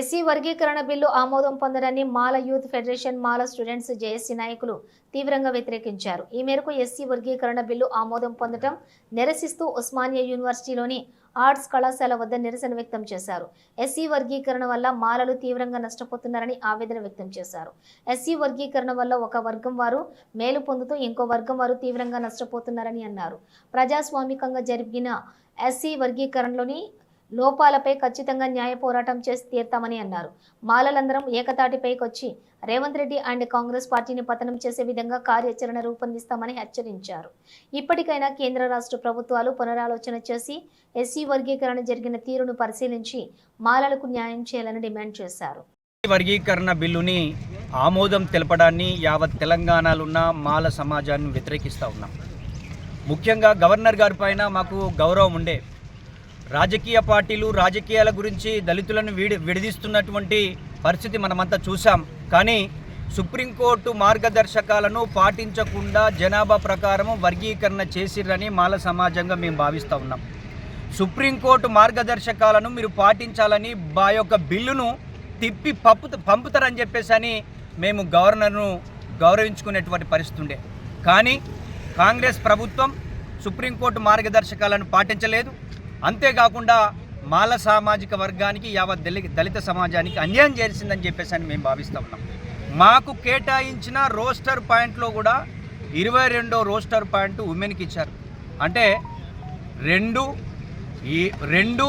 SC వర్గీకరణ bill ఆమోదం పొందడాన్ని Mala youth federation Mala students JAC నాయకులు తీవ్రంగా వ్యతిరేకించారు. ఈ మేరకు ఎస్సీ వర్గీకరణ బిల్లు ఆమోదం పొందడం నిరసిస్తూ ఉస్మానియా యూనివర్సిటీలోని ఆర్ట్స్ కళాశాల వద్ద నిరసన వ్యక్తం చేశారు. ఎస్సీ వర్గీకరణ వల్ల మాలలు తీవ్రంగా నష్టపోతున్నారని ఆవేదన వ్యక్తం చేశారు. ఎస్సీ వర్గీకరణ వల్ల ఒక వర్గం వారు మేలు పొందుతూ ఇంకో వర్గం వారు తీవ్రంగా నష్టపోతున్నారని అన్నారు. ప్రజాస్వామికంగా జరిగిన ఎస్సీ వర్గీకరణలోని లోపాలపై ఖచ్చితంగా న్యాయ పోరాటం చేసి తీర్తామని అన్నారు. మాలలందరం ఏకతాటిపైకి వచ్చి రేవంత్ రెడ్డి అండ్ కాంగ్రెస్ పార్టీని పతనం చేసే విధంగా కార్యాచరణ రూపొందిస్తామని హెచ్చరించారు. ఇప్పటికైనా కేంద్ర రాష్ట్ర ప్రభుత్వాలు పునరాలోచన చేసి ఎస్సీ వర్గీకరణ జరిగిన తీరును పరిశీలించి మాలలకు న్యాయం చేయాలని డిమాండ్ చేశారు. వర్గీకరణ బిల్లుని ఆమోదం తెలపడాన్ని యావత్ తెలంగాణలో ఉన్న మాల సమాజాన్ని వ్యతిరేకిస్తూ ఉన్నాం. ముఖ్యంగా గవర్నర్ గారి పైన మాకు గౌరవం ఉండే రాజకీయ పార్టీలు రాజకీయాల గురించి దళితులను విడి విడదీస్తున్నటువంటి పరిస్థితి మనమంతా చూసాం కానీ సుప్రీంకోర్టు మార్గదర్శకాలను పాటించకుండా జనాభా ప్రకారం వర్గీకరణ చేసిరని మాల సమాజంగా మేము భావిస్తూ ఉన్నాం. సుప్రీంకోర్టు మార్గదర్శకాలను మీరు పాటించాలని మా యొక్క బిల్లును తిప్పి పంపు పంపుతారని చెప్పేసి అని మేము గవర్నర్ను గౌరవించుకునేటువంటి పరిస్థితి ఉండే. కానీ కాంగ్రెస్ ప్రభుత్వం సుప్రీంకోర్టు మార్గదర్శకాలను పాటించలేదు. అంతేకాకుండా మాల సామాజిక వర్గానికి యావత్ దళి దళిత సమాజానికి అన్యాయం చేసిందని చెప్పేసి అని మేము భావిస్తూ ఉన్నాం. మాకు కేటాయించిన రోస్టర్ పాయింట్లో కూడా ఇరవై రెండో రోస్టర్ పాయింట్ ఉమెన్కి ఇచ్చారు. అంటే రెండు ఈ రెండు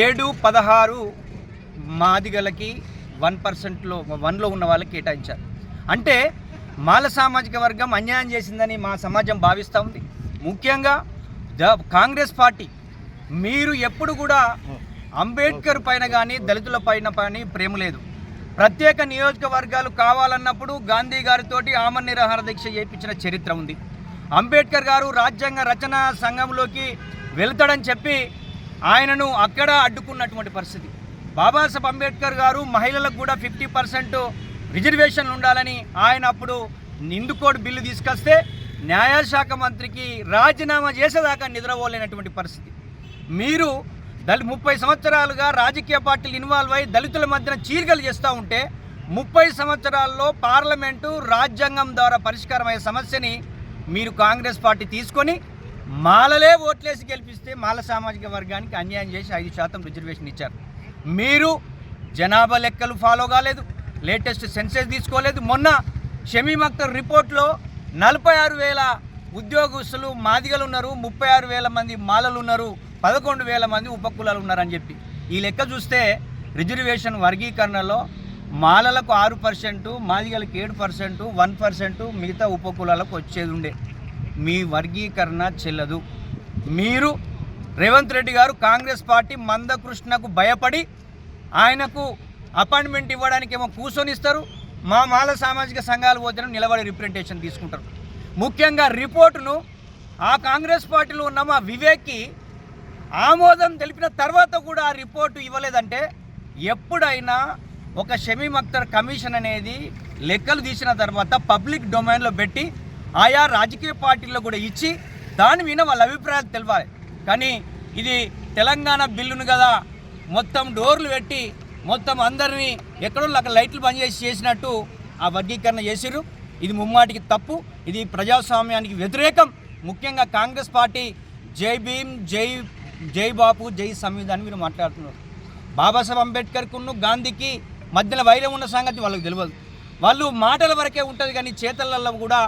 ఏడు పదహారు మాదిగలకి వన్ పర్సెంట్లో వన్లో ఉన్న వాళ్ళకి కేటాయించారు. అంటే మాల సామాజిక వర్గం అన్యాయం చేసిందని మా సమాజం భావిస్తూ ఉంది. ముఖ్యంగా కాంగ్రెస్ పార్టీ. మీరు ఎప్పుడు కూడా అంబేద్కర్ పైన కానీ దళితుల పైన కానీ ప్రేమ లేదు. ప్రత్యేక నియోజకవర్గాలు కావాలన్నప్పుడు గాంధీ గారితోటి ఆమరణ నిరాహార దీక్ష చేయించిన చరిత్ర ఉంది. అంబేద్కర్ గారు రాజ్యాంగ రచన సంఘంలోకి వెళ్తాడని చెప్పి ఆయనను అక్కడ అడ్డుకున్నటువంటి పరిస్థితి. బాబాసాహెబ్ అంబేద్కర్ గారు మహిళలకు కూడా ఫిఫ్టీ పర్సెంట్ రిజర్వేషన్లు ఉండాలని ఆయన అప్పుడు నిందుకోడు బిల్లు తీసుకొస్తే న్యాయశాఖ మంత్రికి రాజీనామా చేసేదాకా నిద్రపోలేనటువంటి పరిస్థితి. మీరు దళి ముప్పై సంవత్సరాలుగా రాజకీయ పార్టీలు ఇన్వాల్వ్ అయి దళితుల మధ్యన చీలికలు చేస్తూ ఉంటే ముప్పై సంవత్సరాల్లో పార్లమెంటు రాజ్యాంగం ద్వారా పరిష్కారమయ్యే సమస్యని మీరు కాంగ్రెస్ పార్టీ తీసుకొని మాలలే ఓట్లేసి గెలిపిస్తే మాల సామాజిక వర్గానికి అన్యాయం చేసి ఐదు శాతం రిజర్వేషన్ ఇచ్చారు. మీరు జనాభా లెక్కలు ఫాలో కాలేదు లేటెస్ట్ సెన్సెస్ తీసుకోలేదు. మొన్న షమీ అఖ్తర్ రిపోర్ట్లో నలభై ఆరు వేల ఉద్యోగస్తులు మాదిగలు ఉన్నారు ముప్పై ఆరు వేల మంది మాలలు ఉన్నారు పదకొండు వేల మంది ఉపకులాలు ఉన్నారని చెప్పి. ఈ లెక్క చూస్తే రిజర్వేషన్ వర్గీకరణలో మాలలకు ఆరు పర్సెంటు మాదిగలకు ఏడు పర్సెంటు వన్ పర్సెంటు మిగతా ఉపకులాలకు వచ్చేది ఉండే. మీ వర్గీకరణ చెల్లదు. మీరు రేవంత్ రెడ్డి గారు కాంగ్రెస్ పార్టీ మందకృష్ణకు భయపడి ఆయనకు అపాయింట్మెంట్ ఇవ్వడానికి ఏమో మా మాల సామాజిక సంఘాలు పోతే నిలబడి రిప్రజెంటేషన్ తీసుకుంటారు. ముఖ్యంగా రిపోర్టును ఆ కాంగ్రెస్ పార్టీలో ఉన్న మా వివేక్కి ఆమోదం తెలిపిన తర్వాత కూడా ఆ రిపోర్టు ఇవ్వలేదంటే ఎప్పుడైనా ఒక షమీమ్ అఖ్తర్ కమిషన్ అనేది లెక్కలు తీసిన తర్వాత పబ్లిక్ డొమైన్లో పెట్టి ఆయా రాజకీయ పార్టీల్లో కూడా ఇచ్చి దాని మీద వాళ్ళ అభిప్రాయాలు తెలవాలి కానీ ఇది తెలంగాణ బిల్లును కదా మొత్తం డోర్లు పెట్టి మొత్తం అందరినీ ఎక్కడో అక్కడ లైట్లు బంద్ చేసి చేసినట్టు ఆ వర్గీకరణ చేసిర్రు. ఇది ముమ్మాటికి తప్పు. ఇది ప్రజాస్వామ్యానికి వ్యతిరేకం. ముఖ్యంగా కాంగ్రెస్ పార్టీ జై భీమ్ జై జై బాపు జై సంవిధానం మీరు మాట్లాడుతున్నారు. బాబాసాహెబ్ అంబేద్కర్కును గాంధీకి మధ్యలో వైరం ఉన్న సంగతి వాళ్ళకి తెలియదు వాళ్ళు మాటల వరకే ఉంటుంది కానీ చేతలలో కూడా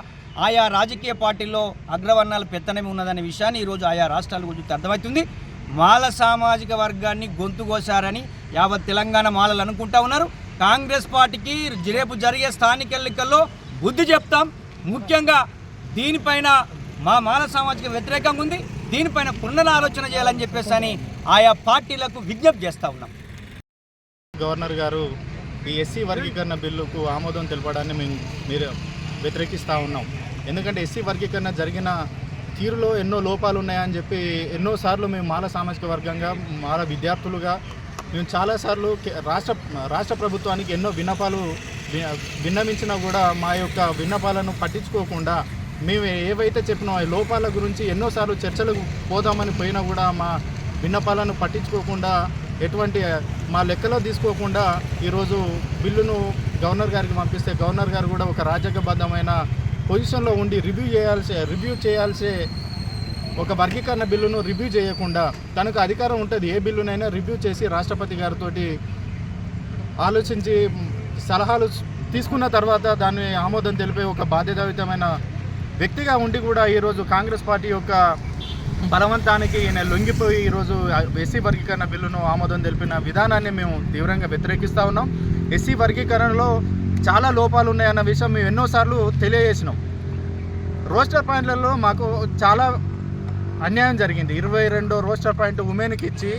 ఆయా రాజకీయ పార్టీల్లో అగ్రవర్ణాల పెత్తనమే ఉన్నదనే విషయాన్ని ఈరోజు ఆయా రాష్ట్రాల గురించి అర్థమవుతుంది. మాల సామాజిక వర్గాన్ని గొంతు కోసారని యావత్ తెలంగాణ మాలలు అనుకుంటా ఉన్నారు. కాంగ్రెస్ పార్టీకి రేపు జరిగే స్థానిక ఎన్నికల్లో బుద్ధి చెప్తాం. ముఖ్యంగా దీనిపైన మా మాల సామాజిక వ్యతిరేకంగా ఉంది. దీనిపైన పునరాలోచన చేయాలని చెప్పేసి అని ఆయా పార్టీలకు విజ్ఞప్తి చేస్తూ ఉన్నాం. గవర్నర్ గారు ఈ ఎస్సీ వర్గీకరణ బిల్లుకు ఆమోదం తెలపడాన్ని మేము మీరు వ్యతిరేకిస్తూ ఉన్నాం. ఎందుకంటే ఎస్సీ వర్గీకరణ జరిగిన తీరులో ఎన్నో లోపాలు ఉన్నాయని చెప్పి ఎన్నోసార్లు మేము మాల సామాజిక వర్గంగా మాల విద్యార్థులుగా మేము చాలాసార్లు కే- రాష్ట్ర రాష్ట్ర ప్రభుత్వానికి ఎన్నో విన్నపాలు వి- విన్నవించినా కూడా మా యొక్క విన్నపాలను పట్టించుకోకుండా మేము ఏవైతే చెప్పినా ఆ లోపాల గురించి ఎన్నోసార్లు చర్చలకు పోదామని పోయినా కూడా మా విన్నపాలను పట్టించుకోకుండా ఎటువంటి మా లెక్కలో తీసుకోకుండా ఈరోజు బిల్లును గవర్నర్ గారికి పంపిస్తే గవర్నర్ గారు కూడా ఒక రాజ్యాంగబద్ధమైన పొజిషన్లో ఉండి రివ్యూ చేయాల్సే రివ్యూ చేయాల్సే ఒక వర్గీకరణ బిల్లును రివ్యూ చేయకుండా తనకు అధికారం ఉంటుంది ఏ బిల్లునైనా రివ్యూ చేసి రాష్ట్రపతి గారితో ఆలోచించి సలహాలు తీసుకున్న తర్వాత దాన్ని ఆమోదం తెలిపే ఒక బాధ్యతాయుతమైన వ్యక్తిగా ఉండి కూడా ఈరోజు కాంగ్రెస్ పార్టీ యొక్క బలవంతానికి ఈయన లొంగిపోయి ఈరోజు ఎస్సీ వర్గీకరణ బిల్లును ఆమోదం తెలిపిన విధానాన్ని మేము తీవ్రంగా వ్యతిరేకిస్తూ ఉన్నాం. ఎస్సీ వర్గీకరణలో చాలా లోపాలు ఉన్నాయన్న విషయం మేము ఎన్నోసార్లు తెలియజేసినాం. రోస్టర్ పాయింట్లలో మాకు చాలా అన్యాయం జరిగింది. ఇరవై రెండో రోస్టర్ పాయింట్ ఉమెన్కి ఇచ్చి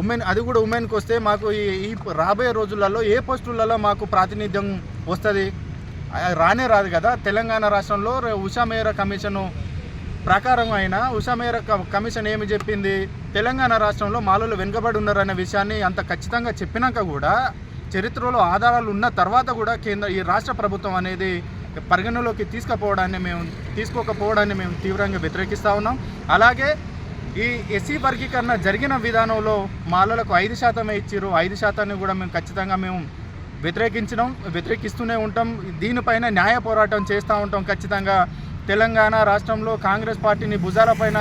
ఉమెన్ అది కూడా ఉమెన్కి వస్తే మాకు ఈ రాబోయే రోజులలో ఏ పోస్టులలో మాకు ప్రాతినిధ్యం వస్తుంది? రానే రాదు కదా. తెలంగాణ రాష్ట్రంలో ఉషా మేర కమిషను ప్రకారం అయినా ఉషా మేర కమిషన్ ఏమి చెప్పింది? తెలంగాణ రాష్ట్రంలో మాలలు వెనుకబడి ఉన్నారనే విషయాన్ని అంత ఖచ్చితంగా చెప్పినాక కూడా చరిత్రలో ఆధారాలు ఉన్న తర్వాత కూడా కేంద్ర ఈ రాష్ట్ర ప్రభుత్వం అనేది పరిగణలోకి తీసుకుపోవడాన్ని మేము తీసుకోకపోవడాన్ని మేము తీవ్రంగా వ్యతిరేకిస్తూ ఉన్నాం. అలాగే ఈ ఎస్సీ వర్గీకరణ జరిగిన విధానంలో మాలలకు ఐదు శాతమే ఇచ్చారు ఐదు శాతాన్ని కూడా మేము ఖచ్చితంగా మేము వ్యతిరేకించడం వ్యతిరేకిస్తూనే ఉంటాం. దీనిపైన న్యాయ పోరాటం చేస్తూ ఉంటాం ఖచ్చితంగా. తెలంగాణ రాష్ట్రంలో కాంగ్రెస్ పార్టీని భుజాలపైన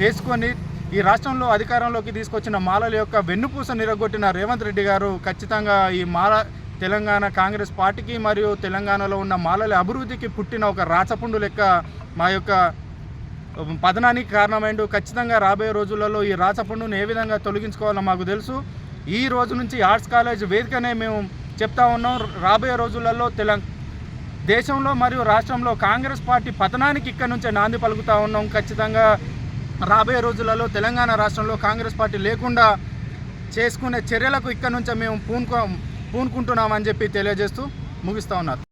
వేసుకొని ఈ రాష్ట్రంలో అధికారంలోకి తీసుకొచ్చిన మాలల యొక్క వెన్నుపూస నిరగొట్టిన రేవంత్ రెడ్డి గారు ఖచ్చితంగా ఈ మాల తెలంగాణ కాంగ్రెస్ పార్టీకి మరియు తెలంగాణలో ఉన్న మాలల అభివృద్ధికి పుట్టిన ఒక రాచపుండు లెక్క మా యొక్క పతనానికి కారణమైండు ఖచ్చితంగా రాబోయే రోజులలో ఈ రాచపుండును ఏ విధంగా తొలగించుకోవాలో మాకు తెలుసు. ఈ రోజు నుంచి ఆర్ట్స్ కాలేజ్ వేదికనే మేము చెప్తా ఉన్నాం. రాబోయే రోజులలో తెలంగాణ దేశంలో మరియు రాష్ట్రంలో కాంగ్రెస్ పార్టీ పతనానికి ఇక్కడ నుంచే నాంది పలుకుతా ఉన్నాం. ఖచ్చితంగా రాబోయే రోజులలో తెలంగాణ రాష్ట్రంలో కాంగ్రెస్ పార్టీ లేకుండా చేసుకునే చర్యలకు ఇక్కడ నుంచే మేము పూనుకో పూనుకుంటున్నామని చెప్పి తెలియజేస్తూ ముగిస్తా ఉన్నారు